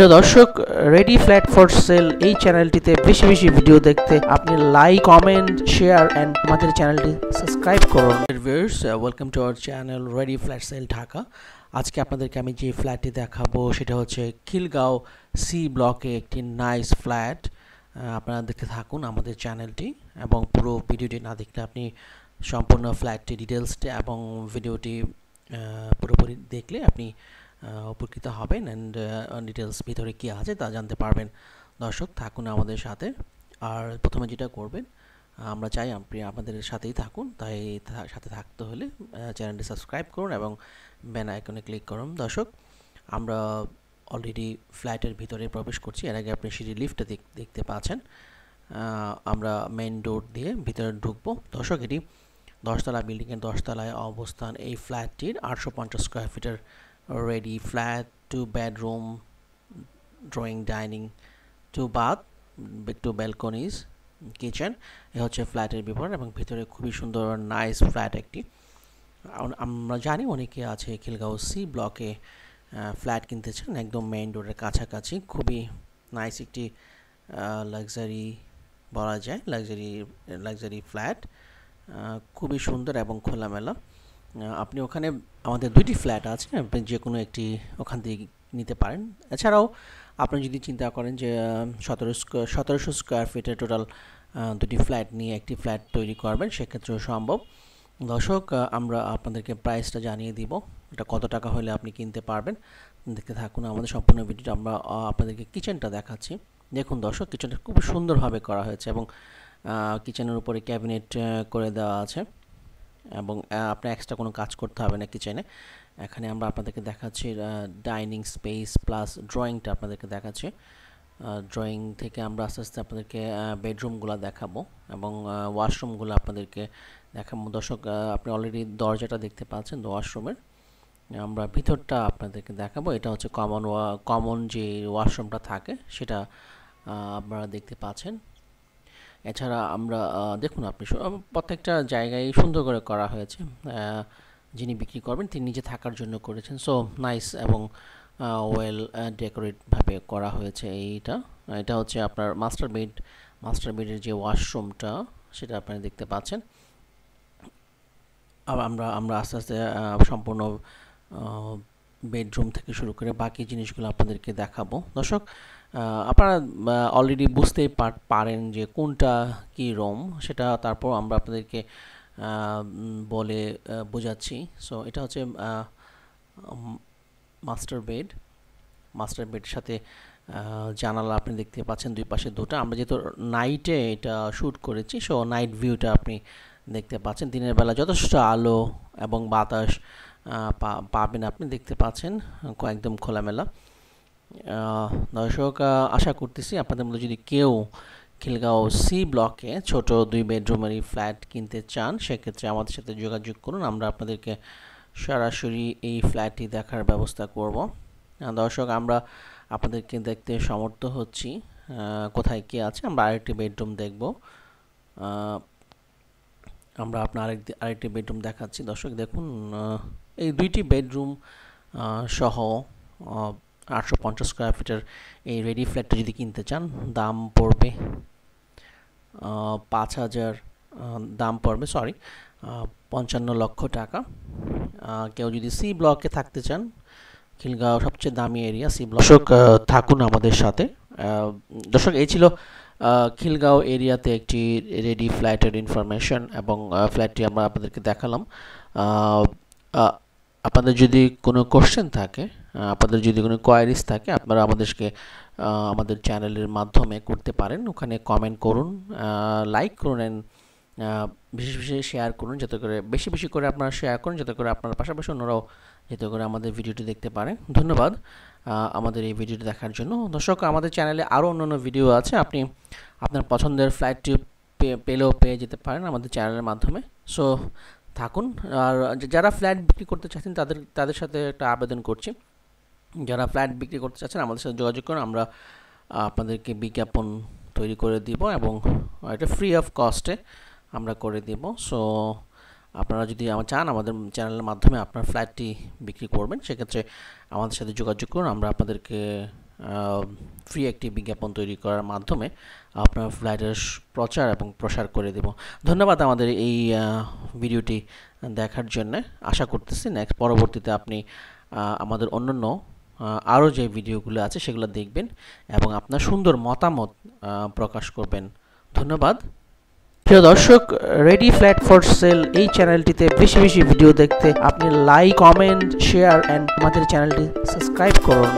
প্রিয় দর্শক ready flat for sale এই চ্যানেলটিতে বেশি বেশি ভিডিও দেখতে আপনি লাইক কমেন্ট শেয়ার অ্যান্ড আমাদের চ্যানেলটি সাবস্ক্রাইব করুন। Welcome to our channel ready flat sale Dhaka আজকে আপনাদেরকে আমি যে ফ্ল্যাটটি দেখাবো, সেটা হচ্ছে খিলগাঁও সি ব্লকে একটি নাইস ফ্ল্যাট আপনারা দেখতে থাকুন আমাদের চ্যানেলটি এবং পুরো ভিডিওটি না দেখলে আপনি সম্পূর্ণ ফ্ল্যাটটি ডিটেলসটি এবং ভিডিওটি পুরোপুরি দেখলে আপনি উপকৃত হবেন অ্যান্ড ডিটেলস ভিতরে কী আছে তা জানতে পারবেন। দর্শক, থাকুন আমাদের সাথে। আর প্রথমে যেটা করবেন, আমরা চাই আপনি আমাদের সাথেই থাকুন। তাই সাথে থাকতে হলে চ্যানেলটি সাবস্ক্রাইব করুন এবং বেন আইকনে ক্লিক করুন। দর্শক, আমরা অলরেডি ফ্ল্যাটের ভিতরে প্রবেশ করছি। এর আগে আপনি সিঁড়ি লিফটে দেখতে পাচ্ছেন। আমরা মেন ডোর দিয়ে ভিতরে ঢুকবো। দর্শক, এটি দশতলা বিল্ডিংয়ের দশতলায় অবস্থান। এই ফ্ল্যাটটির আটশো পঞ্চাশ স্কোয়ার ফিটের ready flat two bedroom drawing dining two bath two balconies kitchen এ হচ্ছে ফ্ল্যাটের বিবরণ এবং ভিতরে খুবই সুন্দর নাইস ফ্ল্যাট একটি। আমরা জানি অনেকে আছে খিলগাঁও সি ব্লকে ফ্ল্যাট কিনতে চান একদম মেইন রোডের কাছাকাছি। খুবই নাইস একটি লাক্সারি বলা যায় লাক্সারি লাক্সারি ফ্ল্যাট খুবই সুন্দর এবং খোলামেলা। আপনি ওখানে আমাদের দুইটি ফ্ল্যাট আছে, আপনি যে কোনো একটি ওখান থেকে নিতে পারেন। এছাড়াও আপনি যদি চিন্তা করেন যে সতেরো সতেরোশো স্কোয়ার ফিটের টোটাল দুটি ফ্ল্যাট নিয়ে একটি ফ্ল্যাট তৈরি করবেন, সেক্ষেত্রেও সম্ভব। দর্শক আমরা আপনাদেরকে প্রাইসটা জানিয়ে দিব, এটা কত টাকা হলে আপনি কিনতে পারবেন। দেখতে থাকুন আমাদের সম্পূর্ণ ভিডিওটা, আমরা আপনাদেরকে কিচেনটা দেখাচ্ছি। দেখুন দর্শক কিচেনটা খুব সুন্দরভাবে করা হয়েছে এবং কিচেনের উপরে ক্যাবিনেট করে দেওয়া আছে। এবং আপনার এক্সট্রা কোনো কাজ করতে হবে না কিচেনে এখানে আমরা আপনাদেরকে দেখাচ্ছি ডাইনিং স্পেস প্লাস ড্রয়িংটা আপনাদেরকে দেখাচ্ছি। ড্রয়িং থেকে আমরা আস্তে আস্তে আপনাদেরকে বেডরুমগুলো দেখাবো এবং ওয়াশরুমগুলো আপনাদেরকে দেখাবো। দর্শক আপনি অলরেডি দরজাটা দেখতে পাচ্ছেন ওয়াশরুমের আমরা ভিতরটা আপনাদেরকে দেখাবো। এটা হচ্ছে কমন কমন যে ওয়াশরুমটা থাকে, সেটা আপনারা দেখতে পাচ্ছেন। এছাড়া আমরা দেখুন আপনি প্রত্যেকটা জায়গায় সুন্দর করে করা হয়েছে। যিনি বিক্রি করবেন তিনি নিজে থাকার জন্য করেছেন। সো নাইস এবং ওয়েল ডেকোরেটভাবে করা হয়েছে এইটা। এটা হচ্ছে আপনার মাস্টার বেড মাস্টার বেডের যে ওয়াশরুমটা সেটা আপনারা দেখতে পাচ্ছেন। আমরা আমরা আস্তে আস্তে সম্পূর্ণ বেডরুম থেকে শুরু করে বাকি জিনিসগুলো আপনাদেরকে দেখাবো। দর্শক আপনারা অলরেডি বুঝতেই পারেন যে কোনটা কি রুম সেটা তারপর আমরা আপনাদেরকে বলে বোঝাচ্ছি। সো এটা হচ্ছে মাস্টার বেড মাস্টার বেডের সাথে জানালা আপনি দেখতে পাচ্ছেন দুই পাশে দুটো। আমরা যেহেতু নাইটে এটা শ্যুট করেছি সো নাইট ভিউটা আপনি দেখতে পাচ্ছেন। দিনের বেলা যথেষ্ট আলো এবং বাতাস পাবেন আপনি, দেখতে পাচ্ছেন একদম খোলামেলা। দর্শক আশা করতেছি আপনাদের মধ্যে যদি কেউ খিলগাঁও সি ব্লকে ছোট দুই বেডরুমেরই ফ্ল্যাট কিনতে চান, সেক্ষেত্রে আমাদের সাথে যোগাযোগ করুন। আমরা আপনাদেরকে সরাসরি এই ফ্ল্যাটটি দেখার ব্যবস্থা করব। দর্শক, আমরা আপনাদেরকে দেখতে সমর্থ হচ্ছি। কোথায় কি আছে, আমরা আরেকটি বেডরুম দেখব। আমরা আপনার আরেকটি আরেকটি বেডরুম দেখাচ্ছি। দর্শক, দেখুন এই দুইটি বেডরুম সহ আটশো পঞ্চাশ স্কোয়ার ফিটের এই রেডি ফ্ল্যাটটা যদি কিনতে চান, দাম পড়বে পাঁচ হাজার দাম পড়বে সরি পঞ্চান্ন লক্ষ টাকা। কেউ যদি সি ব্লকে থাকতে চান, খিলগাঁও সবচেয়ে দামি এরিয়া, সি ব্লক। দর্শক থাকুন আমাদের সাথে। দর্শক, এই ছিল খিলগাঁও এরিয়াতে একটি রেডি ফ্ল্যাটের ইনফরমেশন এবং ফ্ল্যাটটি আমরা আপনাদেরকে দেখালাম। আপনাদের যদি কোনো কোশ্চেন থাকে আপনাদের যদি কোনো কোয়ারিজ থাকে, আপনারা আমাদেরকে আমাদের চ্যানেলের মাধ্যমে করতে পারেন। ওখানে কমেন্ট করুন লাইক করুন বিশেষ বিশেষ শেয়ার করুন যাতে করে, বেশি বেশি করে আপনারা শেয়ার করুন যাতে করে আপনার পাশাপাশি অন্যরাও যাতে করে আমাদের ভিডিওটি দেখতে পারেন। ধন্যবাদ আমাদের এই ভিডিওটি দেখার জন্য। দর্শক, আমাদের চ্যানেলে আরও অন্যান্য ভিডিও আছে। আপনি আপনার পছন্দের ফ্লাইটটি পেলেও পেয়ে যেতে পারেন আমাদের চ্যানেলের মাধ্যমে। সো থাকুন। আর যারা ফ্ল্যাট বিক্রি করতে চাচ্ছেন, তাদের তাদের সাথে একটা আবেদন করছি। যারা ফ্ল্যাট বিক্রি করতে চাচ্ছেন, আমাদের সাথে যোগাযোগ করুন। আমরা আপনাদেরকে বিজ্ঞাপন তৈরি করে দিব এবং এটা ফ্রি অফ কস্টে আমরা করে দিব। সো আপনারা যদি আমার চান, আমাদের চ্যানেলের মাধ্যমে আপনার ফ্ল্যাটটি বিক্রি করবেন, সেক্ষেত্রে আমাদের সাথে যোগাযোগ করুন। আমরা আপনাদেরকে ফ্রি একটি বিজ্ঞাপন তৈরি করার মাধ্যমে আপনার ফ্ল্যাটের প্রচার এবং প্রসার করে দেব। ধন্যবাদ আমাদের এই ভিডিওটি দেখার জন্য। আশা করতেছি নেক্সট পরবর্তীতে আপনি আমাদের অন্যান্য আরও যে ভিডিওগুলো আছে সেগুলো দেখবেন এবং আপনার সুন্দর মতামত প্রকাশ করবেন। ধন্যবাদ। প্রিয় দর্শক রেডি ফ্ল্যাট ফর সেল এই চ্যানেলটিতে বেশি বেশি ভিডিও দেখতে আপনি লাইক কমেন্ট শেয়ার অ্যান্ড আমাদের চ্যানেলটি সাবস্ক্রাইব করুন।